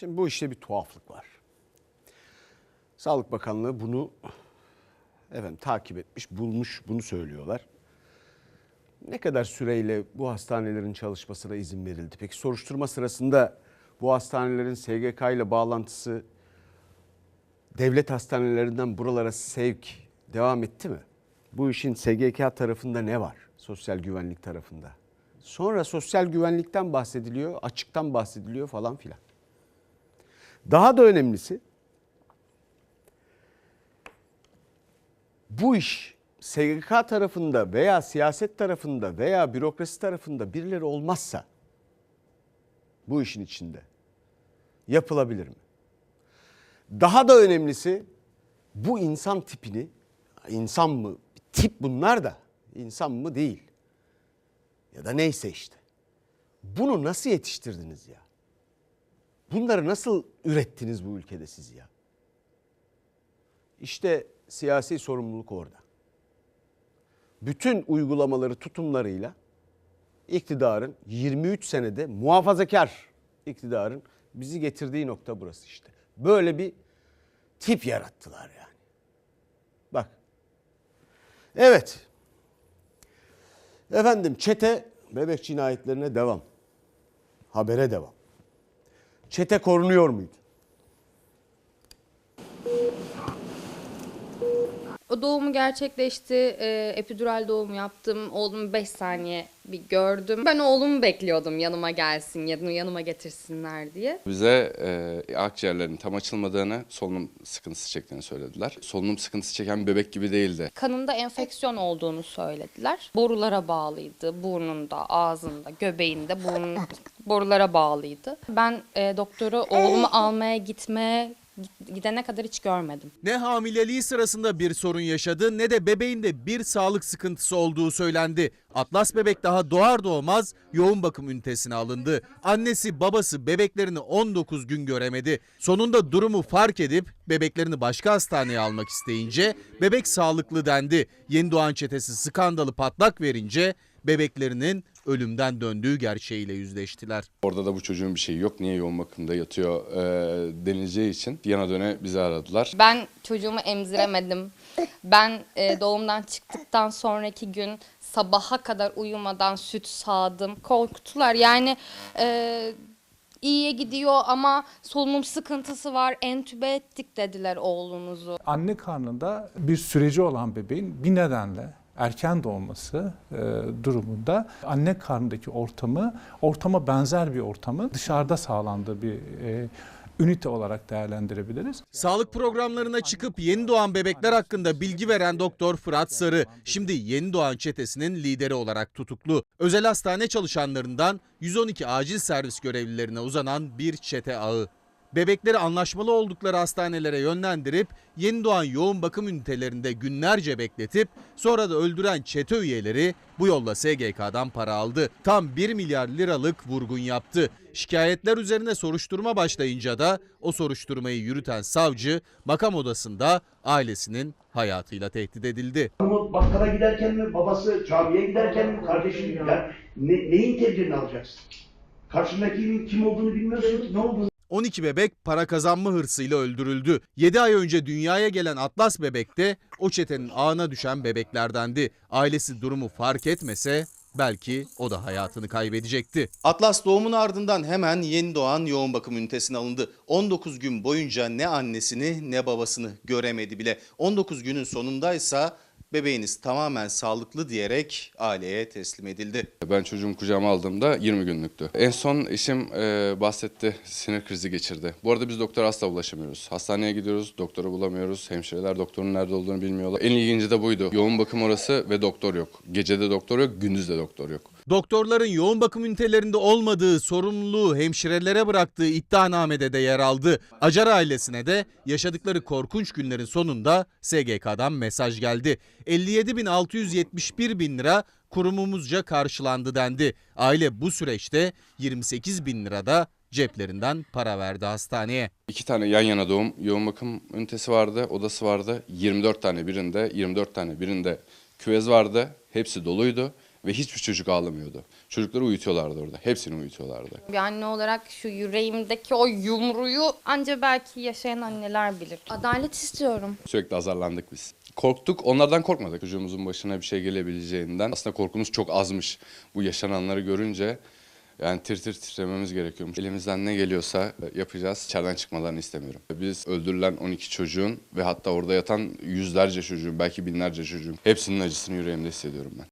Şimdi bu işte bir tuhaflık var. Sağlık Bakanlığı bunu efendim takip etmiş, bulmuş, bunu söylüyorlar. Ne kadar süreyle bu hastanelerin çalışmasına izin verildi? Peki soruşturma sırasında bu hastanelerin SGK ile bağlantısı devlet hastanelerinden buralara sevk devam etti mi? Bu işin SGK tarafında ne var? Sosyal güvenlik tarafında. Sonra sosyal güvenlikten bahsediliyor, açıktan bahsediliyor falan filan. Daha da önemlisi bu iş SGK tarafında veya siyaset tarafında veya bürokrasi tarafında birileri olmazsa bu işin içinde yapılabilir mi? Daha da önemlisi bu insan tipini, insan mı? Tip bunlar da insan mı değil. Ya da neyse işte. Bunu nasıl yetiştirdiniz ya? Bunları nasıl ürettiniz bu ülkede siz ya? İşte siyasi sorumluluk orada. Bütün uygulamaları tutumlarıyla iktidarın 23 senede muhafazakar iktidarın bizi getirdiği nokta burası işte. Böyle bir tip yarattılar yani. Bak. Evet. Efendim çete bebek cinayetlerine devam. Habere devam. Çete korunuyor muydu? O doğumu gerçekleşti. E, epidural doğum yaptım. Oğlumu 5 saniye bir gördüm. Ben oğlumu bekliyordum yanıma gelsin, yanı- yanıma getirsinler diye. Bize e, akciğerlerinin tam açılmadığını, solunum sıkıntısı çektiğini söylediler. Solunum sıkıntısı çeken bir bebek gibi değildi. Kanında enfeksiyon olduğunu söylediler. Borulara bağlıydı. Burnunda, ağzında, göbeğinde, burnun borulara bağlıydı. Ben e, doktoru oğlumu almaya gitmeye gidene kadar hiç görmedim. Ne hamileliği sırasında bir sorun yaşadı ne de bebeğinde bir sağlık sıkıntısı olduğu söylendi. Atlas bebek daha doğar doğmaz yoğun bakım ünitesine alındı. Annesi babası bebeklerini 19 gün göremedi. Sonunda durumu fark edip bebeklerini başka hastaneye almak isteyince bebek sağlıklı dendi. Yeni doğan çetesi skandalı patlak verince bebeklerinin ölümden döndüğü gerçeğiyle yüzleştiler. Orada da bu çocuğun bir şeyi yok, niye yoğun bakımda yatıyor e, denileceği için yana döne bizi aradılar. Ben çocuğumu emziremedim. Ben e, doğumdan çıktıktan sonraki gün sabaha kadar uyumadan süt sağdım. Korkuttular yani e, iyiye gidiyor ama solunum sıkıntısı var. Entübe ettik dediler oğlunuzu. Anne karnında bir süreci olan bebeğin bir nedenle erken doğması e, durumunda anne karnındaki ortamı ortama benzer bir ortamı dışarıda sağlandığı bir e, ünite olarak değerlendirebiliriz. Sağlık programlarına çıkıp yeni doğan bebekler hakkında bilgi veren doktor Fırat Sarı şimdi yeni doğan çetesinin lideri olarak tutuklu. Özel hastane çalışanlarından 112 acil servis görevlilerine uzanan bir çete ağı. Bebekleri anlaşmalı oldukları hastanelere yönlendirip yeni doğan yoğun bakım ünitelerinde günlerce bekletip sonra da öldüren çete üyeleri bu yolla SGK'dan para aldı. Tam 1 milyar liralık vurgun yaptı. Şikayetler üzerine soruşturma başlayınca da o soruşturmayı yürüten savcı makam odasında ailesinin hayatıyla tehdit edildi. Bakkala giderken mi, babası camiye giderken mi, kardeşim ya ne, neyin tedbirini alacaksın? Karşındakinin kim olduğunu bilmiyorsun ne olduğunu 12 bebek para kazanma hırsıyla öldürüldü. 7 ay önce dünyaya gelen Atlas bebek de o çetenin ağına düşen bebeklerdendi. Ailesi durumu fark etmese belki o da hayatını kaybedecekti. Atlas doğumun ardından hemen yeni doğan yoğun bakım ünitesine alındı. 19 gün boyunca ne annesini ne babasını göremedi bile. 19 günün sonundaysa bebeğiniz tamamen sağlıklı diyerek aileye teslim edildi. Ben çocuğumu kucağıma aldığımda 20 günlüktü. En son eşim e, bahsetti, sinir krizi geçirdi. Bu arada biz doktora asla ulaşamıyoruz. Hastaneye gidiyoruz, doktoru bulamıyoruz. Hemşireler doktorun nerede olduğunu bilmiyorlar. En ilginci de buydu. Yoğun bakım orası ve doktor yok. Gecede doktor yok, gündüz de doktor yok. Doktorların yoğun bakım ünitelerinde olmadığı sorumluluğu hemşirelere bıraktığı iddianamede de yer aldı. Acar ailesine de yaşadıkları korkunç günlerin sonunda SGK'dan mesaj geldi. 57.671 bin lira kurumumuzca karşılandı dendi. Aile bu süreçte 28 bin lirada ceplerinden para verdi hastaneye. İki tane yan yana doğum yoğun bakım ünitesi vardı, odası vardı. 24 tane birinde, 24 tane birinde küvez vardı. Hepsi doluydu ve hiçbir çocuk ağlamıyordu. Çocukları uyutuyorlardı orada. Hepsini uyutuyorlardı. Bir anne olarak şu yüreğimdeki o yumruyu anca belki yaşayan anneler bilir. Adalet istiyorum. Sürekli azarlandık biz. Korktuk, onlardan korkmadık. Çocuğumuzun başına bir şey gelebileceğinden. Aslında korkumuz çok azmış bu yaşananları görünce. Yani tir tir titrememiz gerekiyormuş. Elimizden ne geliyorsa yapacağız. İçeriden çıkmalarını istemiyorum. Biz öldürülen 12 çocuğun ve hatta orada yatan yüzlerce çocuğun, belki binlerce çocuğun hepsinin acısını yüreğimde hissediyorum ben.